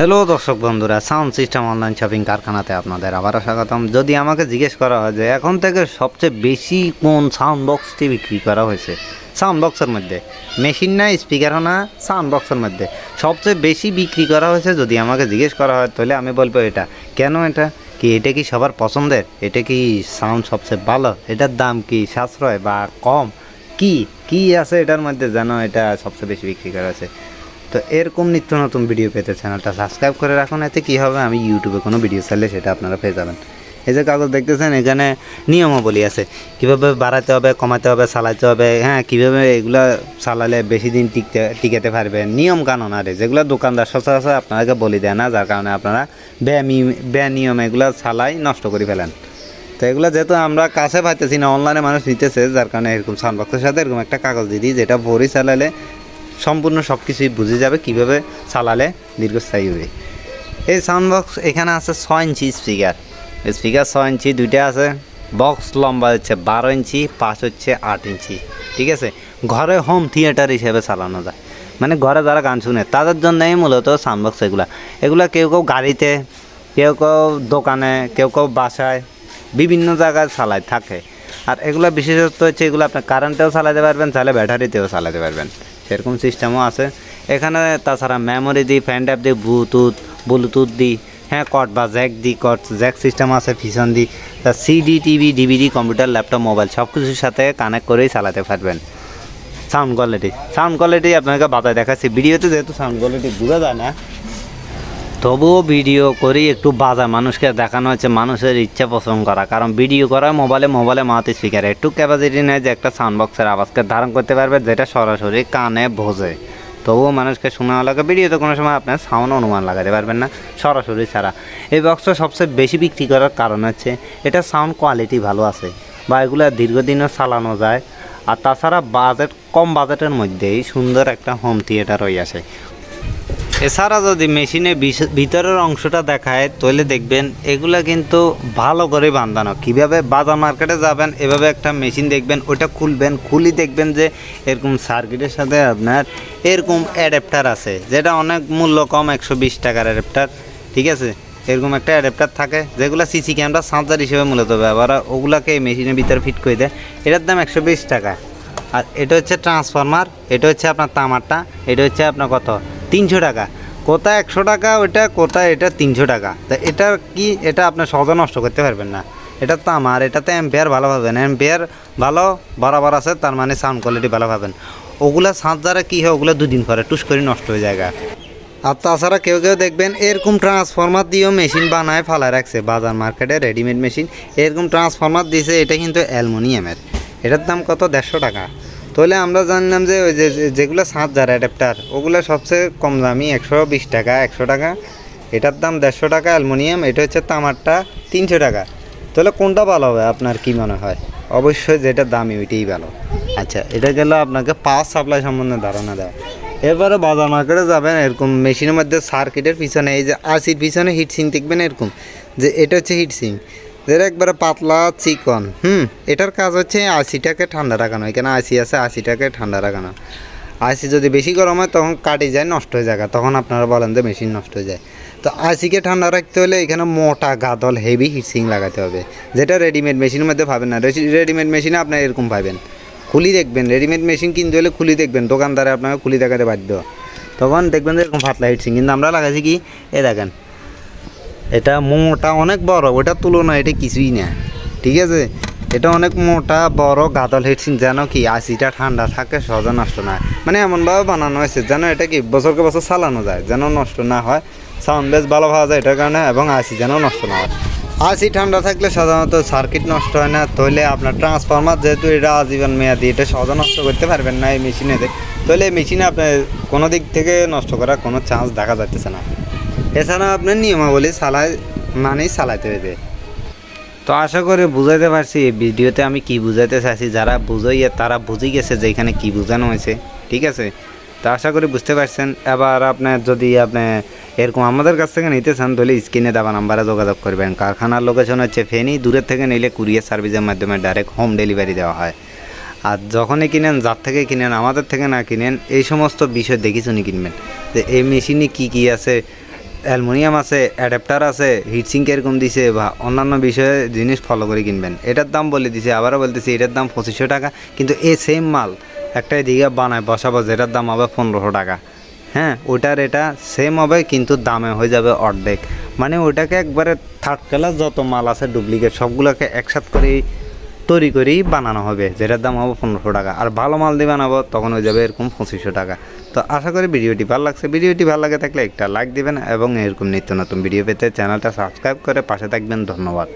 Hello দর্শক বন্ধুরা sound system online shopping কারখানাতে আপনাদের আবারও স্বাগতম। যদি আমাকে জিজ্ঞেস করা হয় যে এখন থেকে সবচেয়ে বেশি কোন সাউন্ড বক্সটি বিক্রি করা হয়েছে? সাউন্ড বক্সের মধ্যে মেশিন না স্পিকারও না সাউন্ড বক্সের মধ্যে। সবচেয়ে বেশি বিক্রি করা হয়েছে যদি আমাকে জিজ্ঞেস করা হয়, তাহলে আমি বলব এটা। কেন এটা? কি এটা কি সবার পছন্দের? এটা কি সাউন্ড সবচেয়ে ভালো? এটার দাম কি সাশ্রয় বা কম? কি? কি আছে এটার মধ্যে যেন এটা সবচেয়ে বেশি বিক্রি করা হয়েছে? তো এরকম নিত্য নতুন ভিডিও পেতে চ্যানেলটা সাবস্ক্রাইব করে রাখুন, এতে কী হবে? আমি ইউটিউবে কোনো ভিডিও চাইলে সেটা আপনারা পেয়ে যাবেন। এই যে কাগজ দেখতেছেন, এখানে নিয়মাবলী আছে। কীভাবে বাড়াতে হবে, কমাতে হবে, চালাতে হবে হ্যাঁ কীভাবে এগুলো চালালে বেশি দিন টিকতে, টিকাতে পারবে নিয়ম কানুন আরে, যেগুলো দোকানদার সচরাচর আপনাকে বলি দেয় না, যার কারণে আপনারা ব্যায়ামি নিয়ম এগুলো চালাই নষ্ট করে ফেলেন। তো এগুলো যেহেতু আমরা কাছে পাইতেছি না অনলাইনে মানুষ নিতেছে, যার কারণে এরকম সাউন্ডবক্সের সাথে এরকম একটা কাগজ দিয়ে দিই, যেটা ভরি চালালে সম্পূর্ণ সব কিছুই বুঝে যাবে কীভাবে চালালে দীর্ঘস্থায়ী হবে। এই সাউন্ড বক্স এখানে আছে ছয় ইঞ্চি স্পিকার স্পিকার ছয় ইঞ্চি, দুইটা আছে। বক্স লম্বা হচ্ছে বারো ইঞ্চি, পাঁচ হচ্ছে আট ইঞ্চি। ঠিক আছে? ঘরে হোম থিয়েটার হিসেবে চালানো যায়। মানে ঘরে যারা গান শুনে, তাদের জন্যই মূলত সাউন্ড বক্স এগুলা। এগুলা কেউ কেউ গাড়িতে, কেউ কেউ দোকানে, কেউ কেউ বাসায়, বিভিন্ন জায়গায় চালায়, থাকে। আর এগুলো বিশেষত্ব হচ্ছে এগুলো আপনার কারেন্টেও চালাতে পারবেন, চাইলে ব্যাটারিতেও চালাতে পারবেন। সেরকম সিস্টেমও আছে। এখানে তাছাড়া মেমোরি দিই ফ্যান ট্যাপ দিই ব্লুটুথ ব্লুটুথ দিই হ্যাঁ কট বা জ্যাক দিই কট জ্যাক সিস্টেম আছে ফিশন দিই তা CD TV DVD computer laptop mobile সব কিছুর সাথে কানেক্ট করেই চালাতে পারবেন। সাউন্ড কোয়ালিটি সাউন্ড কোয়ালিটি আপনাকে বাতায় দেখাচ্ছি। ভিডিওতে যেহেতু সাউন্ড কোয়ালিটি বোঝা যায় না তবুও ভিডিও করি, একটু বাজা মানুষকে দেখানো হচ্ছে মানুষের ইচ্ছা পছন্দ করা। কারণ ভিডিও করা মোবাইলে মোবাইলে মাউথ স্পিকার একটু ক্যাপাসিটি নেয় যে একটা সাউন্ড বক্সের আওয়াজকে ধারণ করতে পারবে, যেটা সরাসরি কানে বোঝে। তবুও মানুষকে শোনা লাগে ভিডিওতে কোনো সময় আপনার সাউন্ড অনুমান লাগাতে পারবেন না, সরাসরি ছাড়া। এই বক্সটা সবচেয়ে বেশি বিক্রি করার কারণ হচ্ছে, এটা সাউন্ড কোয়ালিটি ভালো আছে। বা এগুলো দীর্ঘদিনও চালানো যায়। আর তাছাড়া বাজেট কম বাজেটের মধ্যেই সুন্দর একটা হোম থিয়েটার হয়ে আসে। এছাড়া যদি মেশিনে ভিতরের অংশটা দেখায়, তাহলে দেখবেন এগুলা কিন্তু ভালো করে বাঁধানো। কীভাবে বাজার মার্কেটে যাবেন, এভাবে একটা মেশিন দেখবেন ওটা খুলবেন, খুলি দেখবেন যে এরকম সার্কিটের সাথে আপনার এরকম অ্যাডাপ্টার আছে, যেটা অনেক মূল্য কম, একশো বিশ টাকার অ্যাডাপ্টার ঠিক আছে? এরকম একটা অ্যাডাপ্টার থাকে, যেগুলো সিসি ক্যামেরা চার্জার হিসেবে মূলত ব্যবহার ওগুলাকে মেশিনের ভিতরে ফিট করে দেয়। এটার দাম একশো বিশ টাকা। আর এটা হচ্ছে ট্রান্সফরমার এটা হচ্ছে আপনার তামারটা, এটা হচ্ছে আপনার কত? তিনশো টাকা। কোথায় একশো টাকা, ওইটা কোথায়, এটা তিনশো টাকা। তা এটা কি, এটা আপনার সহজে নষ্ট করতে পারবেন না। এটা তামার এটাতে এম্পেয়ার ভালো পাবেন। এম্পেয়ার ভালো, বরাবর আছে, তার মানে সাউন্ড কোয়ালিটি ভালো পাবেন। ওগুলা চার্জারে কী হয়, ওগুলো দুদিন পরে টুস করে নষ্ট হয়ে যায় আর তাছাড়া কেউ কেউ দেখবেন, এরকম ট্রান্সফরমার দিয়েও মেশিন বানায় ফালা রাখছে। বাজার মার্কেটে রেডিমেড মেশিন এরকম ট্রান্সফরমার দিয়েছে এটা কিন্তু অ্যালমোনিয়ামের। এটার দাম কত? দেড়শো টাকা। তাহলে আমরা জানলাম যে ওই যে যেগুলো সাত যার অ্যাডাপ্টার ওগুলো সবচেয়ে কম দামি, একশো বিশ টাকা, একশো টাকা। এটার দাম দেড়শো টাকা অ্যালমোনিয়াম, এটা হচ্ছে তামারটা তিনশো টাকা। তাহলে কোনটা ভালো হবে আপনার কি মনে হয়? অবশ্যই যেটা দামি ওইটাই ভালো। আচ্ছা এটা গেল আপনাকে পাওয়ার সাপ্লাই সম্বন্ধে ধারণা দেয় এরপরে বাজার মার্কেটে যাবেন, এরকম মেশিনের মধ্যে সার্কিটের পিছনে, এই যে আশির পিছনে হিটসিং দেখবেন এরকম? যে এটা হচ্ছে হিটসিং যেটা একবারে পাতলা চিকন, হুম, এটার কাজ হচ্ছে আশিটাকে ঠান্ডা রাখানো, এখানে আশি আছে আশিটাকে ঠান্ডা রাখানো। আশি যদি বেশি গরম হয়, তখন কাটি যায়, নষ্ট হয়ে যায় তখন আপনারা বলেন যে মেশিন নষ্ট হয়ে যায়। তো আশিকে ঠান্ডা রাখতে হলে এখানে মোটা গাদল হেভি হিটসিং লাগাতে হবে, যেটা রেডিমেড মেশিনের মধ্যে পাবেন না। রেডিমেড মেশিনে আপনার এরকম পাবেন। খুলি দেখবেন, রেডিমেড মেশিন কিনতে হলে খুলি দেখবেন, দোকানদারে আপনাকে খুলি দেখাতে বাধ্য। তখন দেখবেন যে এরকম ফাতলা হিটসিং কিন্তু আমরা লাগাইছি কি, এ দেখেন এটা মোটা অনেক বড় ওটার তুলনায় এটা কিছুই না। ঠিক আছে? এটা অনেক মোটা, বড়, গাদল হেডসিং যেন কি আশিটা ঠান্ডা থাকে, সহজে নষ্ট না মানে এমনভাবে বানানো হয়েছে, যেন এটা কি বছরকে বছর চালানো যায়, যেন নষ্ট না হয়। সাউন্ড বেস ভালো পাওয়া যায় এটার কারণে, এবং আশি যেন নষ্ট না হয়। আশি ঠান্ডা থাকলে সাধারণত সার্কিট নষ্ট হয় না তাহলে আপনার ট্রান্সফরমার যেহেতু এটা আজীবন মেয়াদি, এটা সহজে নষ্ট করতে পারবেন না এই মেশিনেতে তাহলে মেশিনে আপনার কোনো দিক থেকে নষ্ট করার কোনো চান্স দেখা যাচ্ছে না। এছাড়া আপনার নিয়মাবলী চালায় মানেই চালাতে হবে তো আশা করি বুঝাইতে পারছি, এই ভিডিওতে আমি কি বুঝাইতে চাইছি, যারা বুঝাইয়ে তারা বুঝে গেছে যে এখানে কি বোঝানো হয়েছে, ঠিক আছে? তো আশা করি বুঝতে পারছেন। এবার আপনার যদি আপনি এরকম আমাদের কাছ থেকে নিতে চান, তাহলে স্ক্রিনে দেওয়া নাম্বারে যোগাযোগ করবেন। কারখানার লোকেশন হচ্ছে ফেনি। দূরের থেকে নিলে কুরিয়ার সার্ভিসের মাধ্যমে ডাইরেক্ট হোম ডেলিভারি দেওয়া হয়। আর যখনই কিনেন, যার থেকে কিনেন, আমাদের থেকে না কিনেন, এই সমস্ত বিষয় দেখি শুনি কিনবেন। যে এই মেশিনে কি কি আছে অ্যালুমিনিয়াম আছে, অ্যাডাপ্টার আছে হিটসিং এরকম দিছে বা অন্যান্য বিষয়ে জিনিস ফলো করে কিনবেন। এটার দাম বলে দিছে, আবারও বলতেছি, এটার দাম পঁচিশশো টাকা, কিন্তু এই সেম মাল একটা এদিকে বানায় বসাবো, যেটার দাম হবে পনেরোশো টাকা। হ্যাঁ ওটার এটা সেম হবে, কিন্তু দামে হয়ে যাবে অর্ধেক। মানে ওটাকে একবারে থার্ড ক্লাস যত মাল আছে ডুপ্লিকেট সবগুলোকে একসাথ করে তৈরি করেই বানানো হবে, যেটার দাম হবে পনেরোশো টাকা। আর ভালো মাল দিয়ে বানাবো, তখন হয়ে যাবে এরকম পঁচিশশো টাকা। তো আশা করি ভিডিওটি ভালো লাগছে। ভিডিওটি ভালো লাগে থাকলে একটা লাইক দিবেন এবং এরকম নিত্য নতুন ভিডিও পেতে চ্যানেলটা সাবস্ক্রাইব করে পাশে থাকবেন। ধন্যবাদ।